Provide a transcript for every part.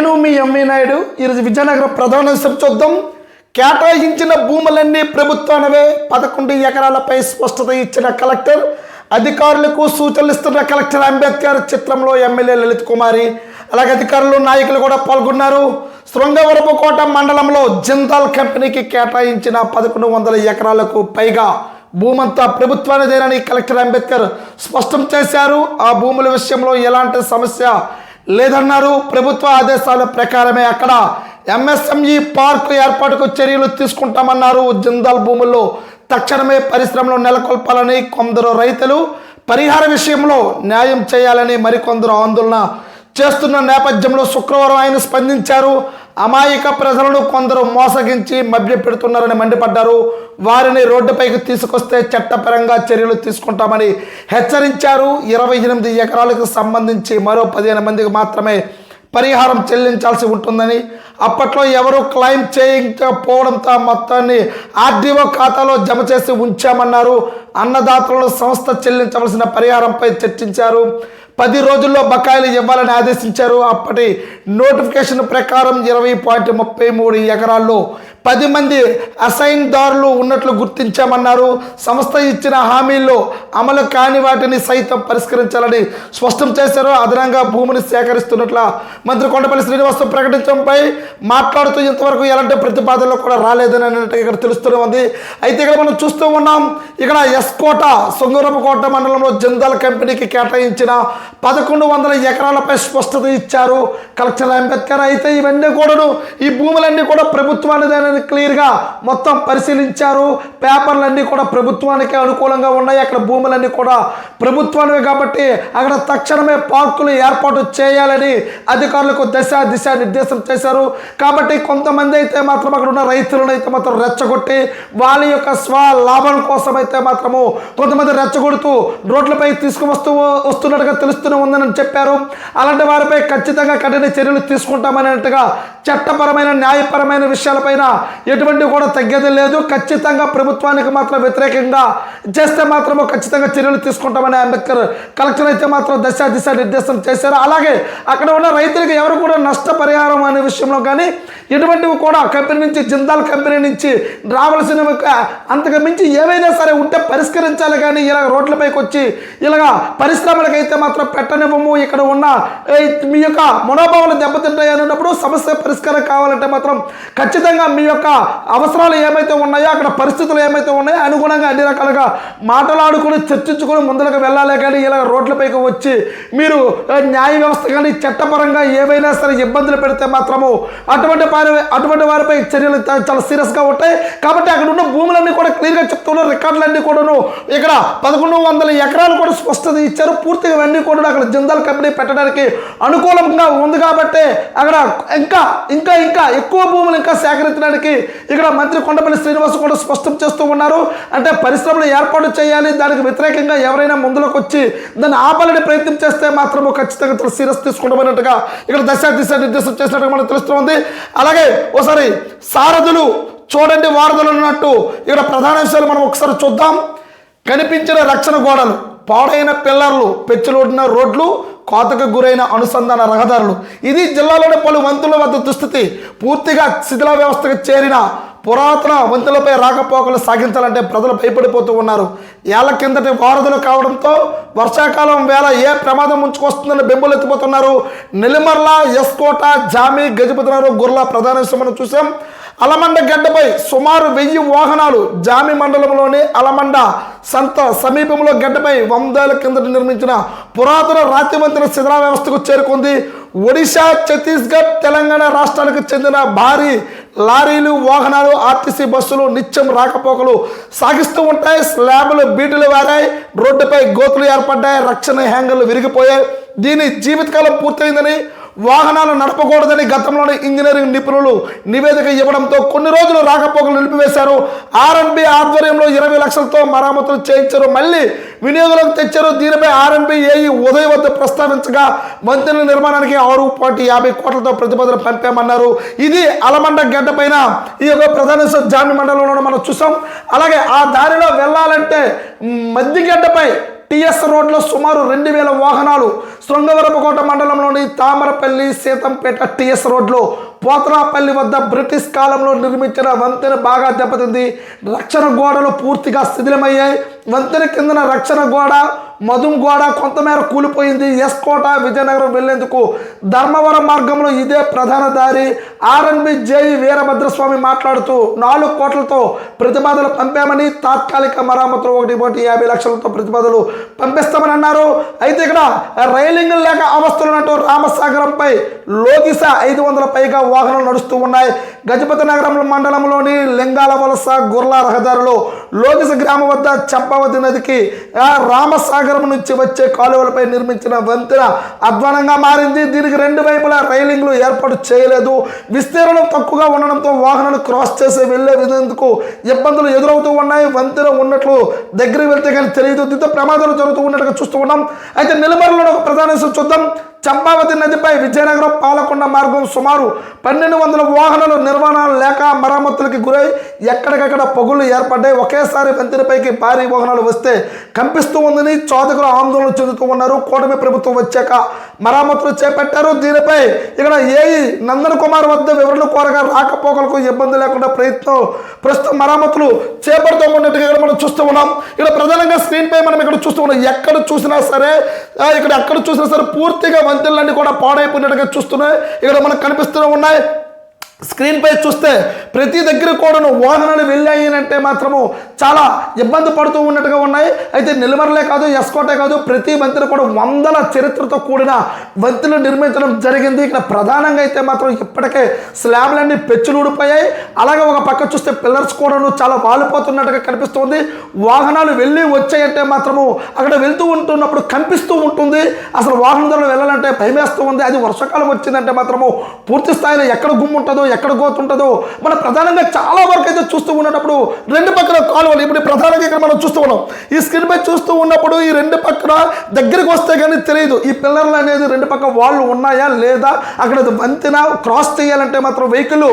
నేను మీ ఎంవి నాయుడు. ఈరోజు విజయనగరం ప్రధాన విషయం చూద్దాం కేటాయించిన భూములన్నీ ప్రభుత్వానివే. పదకొండు ఎకరాలపై స్పష్టత ఇచ్చిన కలెక్టర్ అధికారులకు సూచనలు ఇస్తున్న కలెక్టర్ అంబేద్కర్ చిత్రంలో ఎమ్మెల్యే లలిత్ కుమారి. అలాగే అధికారులు నాయకులు కూడా పాల్గొన్నారు. శృంగవరపుకోట మండలంలో జిందాల్ కంపెనీకి కేటాయించిన పదకొండు వందల ఎకరాలకు పైగా భూమంతా ప్రభుత్వానిదేనని కలెక్టర్ అంబేద్కర్ స్పష్టం చేశారు. ఆ భూముల విషయంలో ఎలాంటి సమస్య లేదన్నారు. ప్రభుత్వ ఆదేశాల ప్రకారమే అక్కడ ఎంఎస్ఎంఈ పార్కు ఏర్పాటుకు చర్యలు తీసుకుంటామన్నారు. జిందాల్ భూముల్లో తక్షణమే పరిశ్రమలు నెలకొల్పాలని కొందరు రైతులు పరిహార విషయంలో న్యాయం చేయాలని మరికొందరు ఆందోళన చేస్తున్న నేపథ్యంలో శుక్రవారం ఆయన స్పందించారు. అమాయక ప్రజలను కొందరు మోసగించి మభ్యపెడుతున్నారని మండిపడ్డారు. వారిని రోడ్డుపైకి తీసుకొస్తే చట్టపరంగా చర్యలు తీసుకుంటామని హెచ్చరించారు. ఇరవై ఎనిమిది ఎకరాలకు సంబంధించి మరో పదిహేను మందికి మాత్రమే పరిహారం చెల్లించాల్సి ఉంటుందని అప్పట్లో ఎవరు క్లెయిమ్ చేయకపోవడంతో మొత్తాన్ని ఆర్డీఓ ఖాతాలో జమ చేసి ఉంచామన్నారు. అన్నదాతలను సంస్థ చెల్లించవలసిన పరిహారంపై చర్చించారు. పది రోజుల్లో బకాయిలు ఇవ్వాలని ఆదేశించారు. అప్పటి నోటిఫికేషన్ ప్రకారం ఇరవై పాయింట్ ముప్పై మూడు ఎకరాల్లో పది మంది అసైన్దారులు ఉన్నట్లు గుర్తించామన్నారు. సంస్థ ఇచ్చిన హామీల్లో అమలు కాని వాటిని సైతం పరిష్కరించాలని స్పష్టం చేశారు. అదనంగా భూమిని సేకరిస్తున్నట్ల మంత్రి కొండపల్లి శ్రీనివాస్ ప్రకటించడంపై మాట్లాడుతూ ఇంతవరకు ఎలాంటి ప్రతిపాదనలు కూడా రాలేదని అన్నట్టు ఇక్కడ తెలుస్తూనే ఉంది. అయితే ఇక్కడ మనం చూస్తూ ఉన్నాం ఇక్కడ ఎస్కోట సొంగరపకోట మండలంలో జిందాల్ కంపెనీకి కేటాయించిన పదకొండు వందల ఎకరాలపై స్పష్టత ఇచ్చారు. కలెక్టర్ అంబేద్కర్ అయితే ఇవన్నీ కూడాను ఈ భూములన్నీ కూడా ప్రభుత్వానిదేనని క్లియర్గా మొత్తం పరిశీలించారు. పేపర్లన్నీ కూడా ప్రభుత్వానికి అనుకూలంగా ఉన్నాయి. అక్కడ భూములన్నీ కూడా ప్రభుత్వానివి కాబట్టి అక్కడ తక్షణమే పార్కులు ఏర్పాటు చేయాలని అధికారులకు దశ దిశ నిర్దేశం చేశారు. కాబట్టి కొంతమంది అయితే మాత్రం అక్కడ ఉన్న రైతులను అయితే మాత్రం రెచ్చగొట్టి వాళ్ళ యొక్క స్వ లాభం కోసం అయితే మాత్రము కొంతమంది రెచ్చగొడుతూ రోడ్లపై తీసుకువస్తూ వస్తున్నట్టుగా పరిస్థితులు ఉందని చెప్పారు. అలాంటి వారిపై ఖచ్చితంగా కఠిన చర్యలు తీసుకుంటామన్నట్టుగా చట్టపరమైన న్యాయపరమైన విషయాలపైన ఎటువంటి కూడా తగ్గేది లేదు. ఖచ్చితంగా ప్రభుత్వానికి మాత్రం వ్యతిరేకంగా చేస్తే మాత్రము ఖచ్చితంగా చర్యలు తీసుకుంటామని అంబేద్కర్ కలెక్టర్ అయితే మాత్రం దశ దిశ నిర్దేశం చేశారు. అలాగే అక్కడ ఉన్న రైతులకు ఎవరు కూడా నష్టపరిహారం అనే విషయంలో కానీ ఎటువంటివి కూడా కంపెనీ నుంచి జిందాల్ కంపెనీ నుంచి రావాల్సిన అంతకు మించి ఏవైనా సరే ఉంటే పరిష్కరించాలి కానీ ఇలా రోడ్లపైకి వచ్చి ఇలాగ పరిశ్రమలకైతే మాత్రం పెట్టనివ్వము. ఇక్కడ ఉన్న మీ యొక్క మనోభావాలు దెబ్బతింటాయి అన్నప్పుడు సమస్య పరిస్థితి పరిష్కారం కావాలంటే మాత్రం ఖచ్చితంగా మీ యొక్క అవసరాలు ఏమైతే ఉన్నాయో అక్కడ పరిస్థితులు ఏమైతే ఉన్నాయో అనుగుణంగా అన్ని రకాలుగా మాట్లాడుకుని చర్చించుకొని ముందరకు వెళ్ళాలి. కానీ ఇలా రోడ్లపైకి వచ్చి మీరు న్యాయ వ్యవస్థ కానీ చట్టపరంగా ఏవైనా సరే ఇబ్బందులు పెడితే మాత్రము అటువంటి వారి అటువంటి వారిపై చర్యలు చాలా సీరియస్గా ఉంటాయి. కాబట్టి అక్కడ ఉన్న భూములన్నీ కూడా క్లియర్గా చెప్తున్నారు. రికార్డులన్నీ కూడాను ఇక్కడ పదకొండు వందల ఎకరాలు కూడా స్పష్టత ఇచ్చారు. పూర్తిగా ఇవన్నీ కూడా అక్కడ జిందాల్ కంపెనీ పెట్టడానికి అనుకూలంగా ఉంది కాబట్టి అక్కడ ఇంకా ఇంకా ఇంకా ఎక్కువ భూములు ఇంకా సేకరించడానికి ఇక్కడ మంత్రి కొండపల్లి శ్రీనివాస్ కూడా స్పష్టం చేస్తూ ఉన్నారు. అంటే పరిశ్రమలు ఏర్పాటు చేయాలి దానికి వ్యతిరేకంగా ఎవరైనా ముందులోకి వచ్చి దాన్ని ఆపాలని ప్రయత్నం చేస్తే మాత్రం ఖచ్చితంగా చాలా సీరియస్ తీసుకుంటామన్నట్టుగా ఇక్కడ దశ దిశ నిర్దేశం చేసినట్టుగా మనకు తెలుస్తుంది. అలాగే ఓసారి సారథులు చూడండి వారధులు అన్నట్టు ఇక్కడ ప్రధాన విషయాలు మనం ఒకసారి చూద్దాం. కనిపించిన రక్షణ గోడలు పాడైన పిల్లర్లు పెచ్చులోడిన రోడ్లు కోతకు గురైన అనుసంధాన రహదారులు. ఇది జిల్లాలోని పలు వంతుల వద్ద దుస్థితి. పూర్తిగా శిథిల వ్యవస్థకు చేరిన పురాతన వంతులపై రాకపోకలు సాగించాలంటే ప్రజలు భయపడిపోతూ ఉన్నారు. ఏళ్ళ కిందటి వారధులు కావడంతో వర్షాకాలం వేళ ఏ ప్రమాదం ముంచుకొస్తుందని బెంబులెత్తిపోతున్నారు నెల్లిమర్ల ఎస్కోట జామి గజపతినగర్ గుర్ల ప్రధాన విషయం మనం చూసాం అలమండ గడ్డపై సుమారు వెయ్యి వాహనాలు జామి మండలంలోని అలమండ సంత సమీపంలో గడ్డపై వందేళ్ళ కిందట నిర్మించిన పురాతన రాతి వంతెన శిథిలా వ్యవస్థకు చేరుకుంది ఒడిశా ఛత్తీస్గఢ్ తెలంగాణ రాష్ట్రాలకు చెందిన భారీ లారీలు వాహనాలు ఆర్టీసీ బస్సులు నిత్యం రాకపోకలు సాగిస్తూ ఉంటాయి. స్లాబ్లు బీటులు వారాయి. రోడ్డుపై గోతులు ఏర్పడ్డాయి. రక్షణ హ్యాంగర్లు విరిగిపోయాయి. దీని జీవితకాలం పూర్తయిందని వాహనాలు నడపకూడదని గతంలోని ఇంజనీరింగ్ నిపుణులు నివేదిక ఇవ్వడంతో కొన్ని రోజులు రాకపోకలు నిలిపివేశారు. ఆర్ఎన్బి ఆధ్వర్యంలో ఇరవై లక్షలతో మరామతులు చేయించారు. మళ్ళీ వినియోగంలోకి తెచ్చారు. దీనిపై ఆర్ఎన్బి ఏఈ ఉదయ వద్ద ప్రస్తావించగా వంతెన నిర్మాణానికి ఆరు పాయింట్ యాభై కోట్లతో ప్రతిపాదన పంపామన్నారు. ఇది అలమండ గడ్డ పైన ఈ యొక్క ప్రధాన జామి మండలంలో మనం చూసాం. అలాగే ఆ దారిలో వెళ్ళాలంటే మద్దిగడ్డపై టిఎస్ రోడ్లో సుమారు రెండు వేల వాహనాలు శృంగవరపుకోట మండలంలోని తామరపల్లి సీతంపేట టిఎస్ రోడ్లో పోతరాపల్లి వద్ద బ్రిటిష్ కాలంలో నిర్మించిన వంతెన బాగా దెబ్బతింది. రక్షణ గోడలు పూర్తిగా శిథిలమయ్యాయి. వంతెన కిందన రక్షణ గోడ మధుం గోడ కొంతమేర కూలిపోయింది. ఎస్కోట విజయనగరం వెళ్ళేందుకు ధర్మవరం మార్గంలో ఇదే ప్రధాన దారి. ఆర్ఎన్బి జేవి వీరభద్రస్వామి మాట్లాడుతూ నాలుగు కోట్లతో ప్రతిపాదనలు పంపామని తాత్కాలిక మరామతులు ఒకటి ఒకటి యాభై లక్షలతో ప్రతిపాదనలు పంపిస్తామని అన్నారు. అయితే ఇక్కడ రైలింగ్ లేక అవస్థలున్నట్టు రామసాగరంపై లోకిస ఐదు వందల పైగా వాహనాలు నడుస్తూ ఉన్నాయి. గజపతి నగరం మండలంలోని లింగాల వలస గుర్ల రహదారిలో లోకిస గ్రామం వద్ద చంపావతి నదికి రామసాగర్ నగరం నుంచి వచ్చే కాలువలపై నిర్మించిన వంతెన అధ్వానంగా మారింది. దీనికి రెండు వైపులా రైలింగ్లు ఏర్పాటు చేయలేదు. విస్తీర్ణం తక్కువగా ఉండడంతో వాహనాలు క్రాస్ చేసి వెళ్ళే విధేందుకు ఇబ్బందులు ఎదురవుతూ ఉన్నాయి. వంతెన ఉన్నట్లు దగ్గరికి వెళ్తే కానీ తెలియదు. దీంతో ప్రమాదాలు జరుగుతూ ఉన్నట్టుగా చూస్తూ ఉన్నాం. అయితే నిలబడిలో ఒక ప్రధాన చూద్దాం. చంపావతి నదిపై విజయనగరం పాలకొండ మార్గం సుమారు పన్నెండు వందల వాహనాలు నిర్మాణాలు లేక మరమ్మతులకి గురై ఎక్కడికక్కడ పొగులు ఏర్పడ్డాయి. ఒకేసారి వంతెనపైకి భారీ వాహనాలు వస్తే కంపిస్తూ ఉందని చోదకులు ఆందోళన చెందుతూ ఉన్నారు. కూటమి ప్రభుత్వం వచ్చాక మరామతులు చేపట్టారు. దీనిపై ఇక్కడ ఏఈ నందన్ కుమార్ వద్ద వివరణ కోరగా రాకపోకలకు ఇబ్బంది లేకుండా ప్రయత్నం ప్రస్తుతం మరామతులు చేపడుతూ ఉన్నట్టుగా ఇక్కడ మనం చూస్తూ ఉన్నాం. ఇక్కడ ప్రధానంగా స్క్రీన్ పై మనం ఇక్కడ చూస్తూ ఉన్నాం. ఎక్కడ చూసినా సరే ఇక్కడ ఎక్కడ చూసినా సరే పూర్తిగా వంతెనలన్నీ కూడా పాడైపోయినట్టుగా చూస్తున్నాయి. ఇక్కడ మనకు కనిపిస్తూ ఉన్నాయి. స్క్రీన్పై చూస్తే ప్రతి దగ్గర కూడాను వాహనాలు వెళ్ళాయి అంటే మాత్రము చాలా ఇబ్బంది పడుతూ ఉన్నట్టుగా ఉన్నాయి. అయితే నిలబడలే కాదు ఎస్కోటే కాదు ప్రతి వంతెన కూడా వందల చరిత్రతో కూడిన వంతెన నిర్మించడం జరిగింది. ఇక్కడ ప్రధానంగా అయితే మాత్రం ఇప్పటికే స్లాబ్లన్నీ పెచ్చులు ఊడిపోయాయి. అలాగే ఒక పక్క చూస్తే పిల్లర్స్ కూడాను చాలా వాలిపోతున్నట్టుగా కనిపిస్తుంది. వాహనాలు వెళ్ళి వచ్చాయంటే మాత్రము అక్కడ వెళ్తూ ఉంటున్నప్పుడు కనిపిస్తూ ఉంటుంది. అసలు వాహనదారులు వెళ్ళాలంటే భయమేస్తూ ఉంది. అది వర్షాకాలం వచ్చిందంటే మాత్రము పూర్తి స్థాయిలో ఎక్కడ గుమ్ముంటుందో ఎక్కడ గోతుంటుందో. మన ప్రధానంగా చాలా మీద చూస్తూ ఉన్నప్పుడు రెండు పక్కన కాలువలు ఇప్పుడు ప్రధానంగా ఇక్కడ మనం చూస్తూ ఉన్నాం. ఈ స్క్రీన్ పై చూస్తూ ఉన్నప్పుడు ఈ రెండు పక్కన దగ్గరికి వస్తే కానీ తెలియదు. ఈ పిల్లర్లు అనేది రెండు పక్క వాళ్ళు ఉన్నాయా లేదా? అక్కడ వంతెన క్రాస్ చేయాలంటే మాత్రం వెహికల్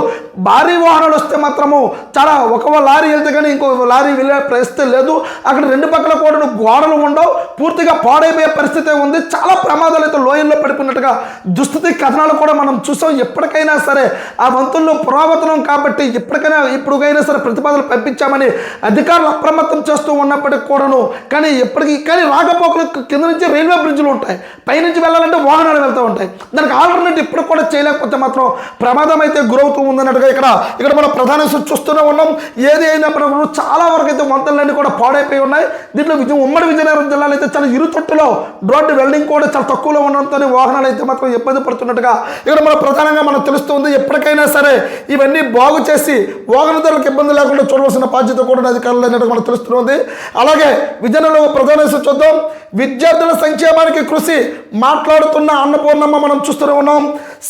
భారీ వాహనాలు వస్తే మాత్రము చాలా ఒక లారీ వెళ్తే కానీ ఇంకో లారీ వెళ్ళే పరిస్థితి లేదు. అక్కడ రెండు పక్కల కూడా గోడలు ఉండవు. పూర్తిగా పాడైపోయే పరిస్థితి ఉంది. చాలా ప్రమాదాలు అయితే లోయల్లో పడిపోయినట్టుగా దుస్థితి కథనాలు కూడా మనం చూసాం. ఎప్పటికైనా సరే ఆ వంతుల్లో పురావతనం కాబట్టి ఎప్పటికైనా ఇప్పుడుకైనా సరే ప్రతిపాదనలు పంపించామని అధికారులు అప్రమత్తం చేస్తూ ఉన్నప్పటికీ కూడాను కానీ ఎప్పటికీ కానీ రాకపోకలు కింద నుంచి రైల్వే బ్రిడ్జ్లు ఉంటాయి. పైనుంచి వెళ్ళాలంటే వాహనాలు వెళ్తూ ఉంటాయి. దానికి ఆల్టర్నేట్ ఇప్పుడు కూడా చేయలేకపోతే మాత్రం ప్రమాదం అయితే గురవుతూ ఉందన్నట్టుగా ఇక్కడ ఇక్కడ మనం ప్రధాన చూస్తూనే ఉన్నాం. ఏది అయినప్పటికీ చాలా వరకు అయితే వంతలన్నీ కూడా పాడైపోయి ఉన్నాయి. దీంట్లో విజయ ఉమ్మడి విజయనగరం జిల్లాలో అయితే చాలా ఇరుతొట్టులో రోడ్డు వెల్డింగ్ కూడా చాలా తక్కువలో ఉండడంతో వాహనాలు అయితే మాత్రం ఇబ్బంది పడుతున్నట్టుగా ఇక్కడ మనం ప్రధానంగా మనం తెలుస్తుంది ఎప్పటికైనా సరే ఇవన్నీ బాగు చేసి వాహనదారులకు ఇబ్బంది లేకుండా చూడవలసిన బాధ్యత కూడా అధికారులు అనేది మనకు తెలుస్తుంది అలాగే విజయనగరంలో ఒక ప్రధాన చూద్దాం. విద్యార్థుల సంక్షేమానికి కృషి మాట్లాడుతున్న అన్నపూర్ణమ్మ మనం చూస్తూనే ఉన్నాం.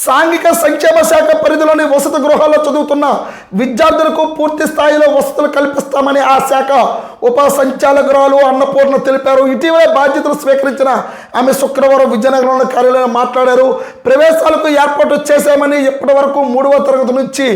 సాంఘిక సంక్షేమ శాఖ పరిధిలోని వసతి గృహాల్లో చదువుతున్న విద్యార్థులకు పూర్తి స్థాయిలో వసతులు కల్పిస్తామని ఆ శాఖ ఉప సంచాలకురాలు అన్నపూర్ణ తెలిపారు. ఇటీవలే బాధ్యతలు స్వీకరించిన ఆమె శుక్రవారం విజయనగరంలో కార్యాలయంలో మాట్లాడారు. ప్రవేశాలకు ఏర్పాటు చేశామని ఇప్పటి వరకు మూడవ తరగతి నుంచి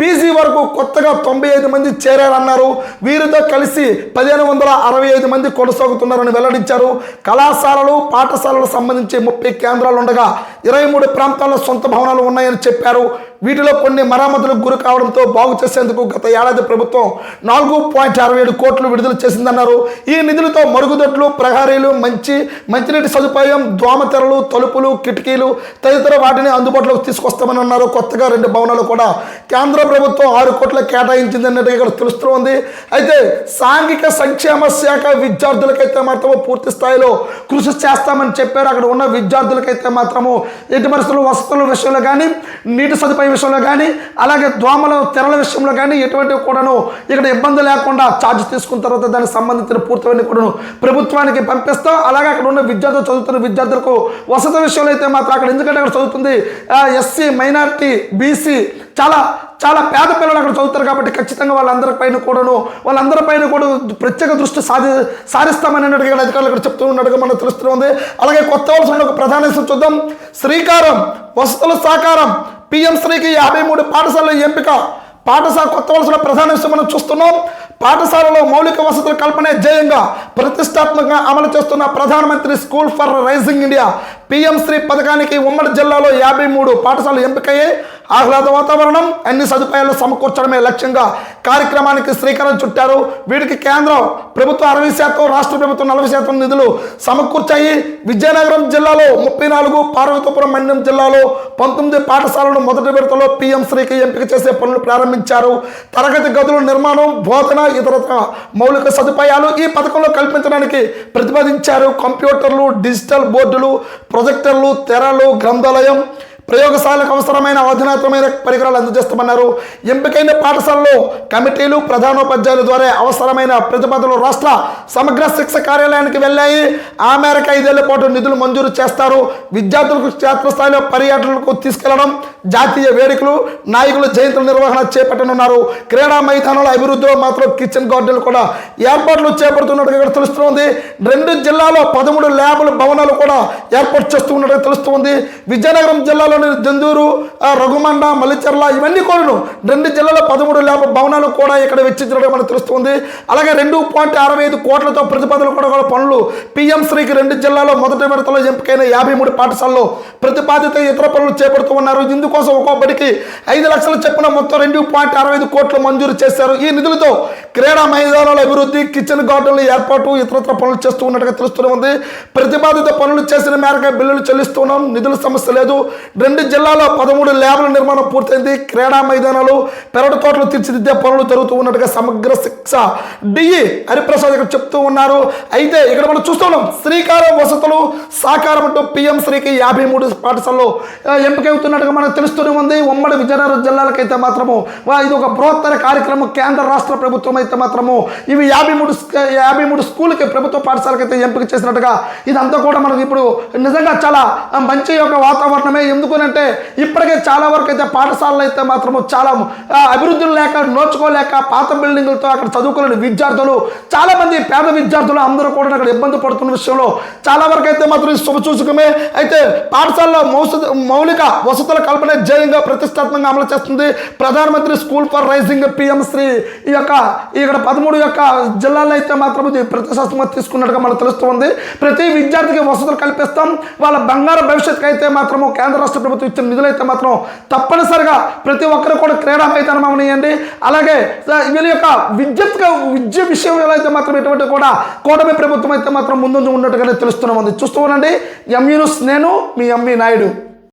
పీజీ వరకు కొత్తగా తొంభై ఐదు మంది చేరారన్నారు. వీరితో కలిసి పదిహేను వందల అరవై ఐదు మంది కొనసాగుతున్నారని వెల్లడించారు. కళాశాలలు పాఠశాలలకు సంబంధించి ముప్పై కేంద్రాలు ఉండగా ఇరవై మూడు ప్రాంతాల్లో సొంత భవనాలు ఉన్నాయని చెప్పారు. వీటిలో కొన్ని మరామతులకు గురి కావడంతో బాగు చేసేందుకు గత ఏడాది ప్రభుత్వం నాలుగు పాయింట్ అరవై ఏడు కోట్లు విడుదల చేసిందన్నారు. ఈ నిధులతో మరుగుదొడ్లు ప్రహారీలు మంచి మంచినీటి సదుపాయం దోమతెరలు తలుపులు కిటికీలు తదితర వాటిని అందుబాటులోకి తీసుకొస్తామని అన్నారు. కొత్తగా రెండు భవనాలు కూడా కేంద్ర ప్రభుత్వం ఆరు కోట్ల కేటాయించిందన్నట్టుగా ఇక్కడ తెలుస్తుంది. అయితే సాంఘిక సంక్షేమ శాఖ విద్యార్థులకైతే మాత్రము పూర్తి స్థాయిలో కృషి చేస్తామని చెప్పారు. అక్కడ ఉన్న విద్యార్థులకైతే మాత్రము ఎట్టి పరిస్థితులు వసతుల విషయంలో కానీ నీటి సదుపాయం విషయంలో కానీ అలాగే దోమల తెరల విషయంలో కానీ ఎటువంటి కూడాను ఇక్కడ ఇబ్బంది లేకుండా ఛార్జ్ తీసుకున్న తర్వాత దానికి సంబంధించిన పూర్తవన్నీ కూడాను ప్రభుత్వానికి పంపిస్తాం. అలాగే అక్కడ ఉన్న విద్యార్థులు చదువుతున్న విద్యార్థులకు వసతి విషయంలో అయితే మాత్రం అక్కడ ఎందుకంటే అక్కడ చదువుతుంది ఎస్సీ మైనారిటీ బీసీ చాలా చాలా పేద పిల్లలు అక్కడ చదువుతారు కాబట్టి ఖచ్చితంగా వాళ్ళందరి పైన కూడాను వాళ్ళందరి పైన కూడా ప్రత్యేక దృష్టి సాధి సారిస్తామని అన్నట్టుగా ఇక్కడ అధికారులు ఇక్కడ చెప్తూ ఉన్నట్టుగా మనకు తెలుస్తుంది అలాగే కొత్త వలసలో ఒక ప్రధాన చూద్దాం. శ్రీకారం వసతుల సాకారం పిఎం శ్రీకి యాభై మూడు పాఠశాలల ఎంపిక. పాఠశాల కొత్త వలసలో ప్రధాన విషయం మనం చూస్తున్నాం. పాఠశాలలో మౌలిక వసతుల కల్పనే ధ్యేయంగా ప్రతిష్టాత్మకంగా అమలు చేస్తున్న ప్రధానమంత్రి school for rising India. PM Shri పథకానికి ఉమ్మడి జిల్లాలో యాభై మూడు పాఠశాలలు ఎంపికయ్యాయి. ఆహ్లాద వాతావరణం అన్ని సదుపాయాలు సమకూర్చడమే లక్ష్యంగా కార్యక్రమానికి శ్రీకారం చుట్టారు. వీటికి కేంద్రం ప్రభుత్వం అరవై శాతం రాష్ట్ర ప్రభుత్వం నలభై శాతం నిధులు సమకూర్చాయి. విజయనగరం జిల్లాలో ముప్పై నాలుగు పార్వతీపురం మండలం జిల్లాలో పంతొమ్మిది పాఠశాలను మొదటి విడతలో పీఎం శ్రీకి ఎంపిక చేసే పనులు ప్రారంభించారు. తరగతి గదుల నిర్మాణం బోధన ఇతర మౌలిక సదుపాయాలు ఈ పథకంలో కల్పించడానికి ప్రతిపాదించారు. కంప్యూటర్లు డిజిటల్ బోర్డులు ప్రొజెక్టర్లు తెరలు గ్రంథాలయం ప్రయోగశాలకు అవసరమైన అధునాతనమైన పరికరాలు అందజేస్తామన్నారు. ఎంపికైన పాఠశాలలో కమిటీలు ప్రధానోపాధ్యాయుల ద్వారా అవసరమైన ప్రతిపాదనలు రాష్ట్ర సమగ్ర శిక్ష కార్యాలయానికి వెళ్ళాయి. ఆ మేరకు ఐదేళ్ళ పాటు నిధులు మంజూరు చేస్తారు. విద్యార్థులకు క్షేత్రస్థాయిలో పర్యటనలకు తీసుకెళ్ళడం జాతీయ వేడుకలు నాయకుల జయంతుల నిర్వహణ చేపట్టనున్నారు. క్రీడా మైదానాల అభివృద్ధిలో మాత్రం కిచెన్ గార్డెన్లు కూడా ఏర్పాట్లు చేపడుతున్నట్టుగా ఇక్కడ తెలుస్తుంది. రెండు జిల్లాలో పదమూడు ల్యాబుల భవనాలు కూడా ఏర్పాటు చేస్తూ తెలుస్తుంది. విజయనగరం జిల్లాలో జందూరు ఆ, రఘుమండ మల్లిచెర్ల ఇవన్నీ కూడా రెండు జిల్లాలో పదమూడు ల్యాబ్ భవనాలు కూడా ఇక్కడ వెచ్చించడం మనకు తెలుస్తుంది. అలాగే రెండు పాయింట్ అరవై ఐదు కోట్లతో ప్రతిపాదనలు కూడా పనులు. పిఎం శ్రీకి రెండు జిల్లాలో మొదటి విడతలో ఎంపికైన యాభై మూడు పాఠశాలలో ప్రతిపాదిత ఇతర పనులు చేపడుతూ ఉన్నారు. ఇందుకోసం ఒక్కొక్కటికి ఐదు లక్షల చెప్పిన మొత్తం రెండు పాయింట్ అరవై ఐదు కోట్లు మంజూరు చేశారు. ఈ నిధులతో క్రీడా మైదానాల అభివృద్ధి కిచెన్ గార్డెన్ల ఏర్పాటు ఇతరత్ర పనులు చేస్తూ ఉన్నట్టుగా తెలుస్తూనే ఉంది. ప్రతిపాదిత పనులు చేసిన మేరకు బిల్లులు చెల్లిస్తున్నాం. నిధుల సమస్య లేదు. రెండు జిల్లాలో పదమూడు ల్యాబ్ల నిర్మాణం పూర్తయింది. క్రీడా మైదానాలు పెరడు తోటలు తీర్చిదిద్దే పనులు జరుగుతూ ఉన్నట్టుగా సమగ్ర శిక్ష డిఈ హరిప్రసాద్ ఇక్కడ చెప్తూ ఉన్నారు. అయితే ఇక్కడ మనం చూస్తున్నాం శ్రీకారం వసతులు సాకారం అంటూ పిఎం శ్రీకి యాభై మూడు పాఠశాలలో ఎంపిక ఎంపికవుతున్నట్టుగా మనకు తెలుస్తూనే ఉంది. ఉమ్మడి విజయనగరం జిల్లాలకైతే మాత్రము ఇది ఒక బృహత్తర కార్యక్రమం కేంద్ర రాష్ట్ర ప్రభుత్వం అయితే మాత్రము ఇవి యాభై మూడు యాభై మూడు స్కూల్కి ప్రభుత్వ పాఠశాలకైతే ఎంపిక చేసినట్టుగా ఇదంతా కూడా మనకి ఇప్పుడు నిజంగా చాలా మంచి యొక్క వాతావరణమే. ఎందుకు ఎందుకనంటే ఇప్పటికే చాలా వరకు అయితే పాఠశాలలు అయితే మాత్రము చాలా అభివృద్ధులు లేక నోచుకోలేక పాత బిల్డింగులతో అక్కడ చదువుకునే విద్యార్థులు చాలా మంది పేద విద్యార్థులు అందరూ కూడా అక్కడ ఇబ్బంది పడుతున్న విషయంలో చాలా వరకు అయితే మాత్రం ఇది శుభసూచకమే అయితే పాఠశాలలో మౌస మౌలిక వసతుల కల్పన జయంగా ప్రతిష్టాత్మకంగా అమలు చేస్తుంది ప్రధానమంత్రి school for rising PM Shri. ఈ యొక్క ఇక్కడ పదమూడు యొక్క జిల్లాల్లో అయితే మాత్రం ఇది ప్రతిష్టాత్మకంగా తీసుకున్నట్టుగా మనకు తెలుస్తుంది. ప్రతి విద్యార్థికి వసతులు కల్పిస్తాం. వాళ్ళ బంగారు భవిష్యత్తుకి అయితే మాత్రము కేంద్ర రాష్ట్ర ప్రభుత్వం ఇచ్చిన నిధులైతే మాత్రం తప్పనిసరిగా ప్రతి ఒక్కరు కూడా క్రీడా మైదానం అవనియండి అలాగే వీళ్ళ యొక్క విద్యుత్ విద్య విషయంలో అయితే మాత్రం ఎటువంటి కూడా కూటమి ప్రభుత్వం అయితే మాత్రం ముందు ఉన్నట్టుగానే తెలుస్తున్నాం చూస్తూ ఉండండి. ఎంఈ నేను మీ ఎంఈ నాయుడు.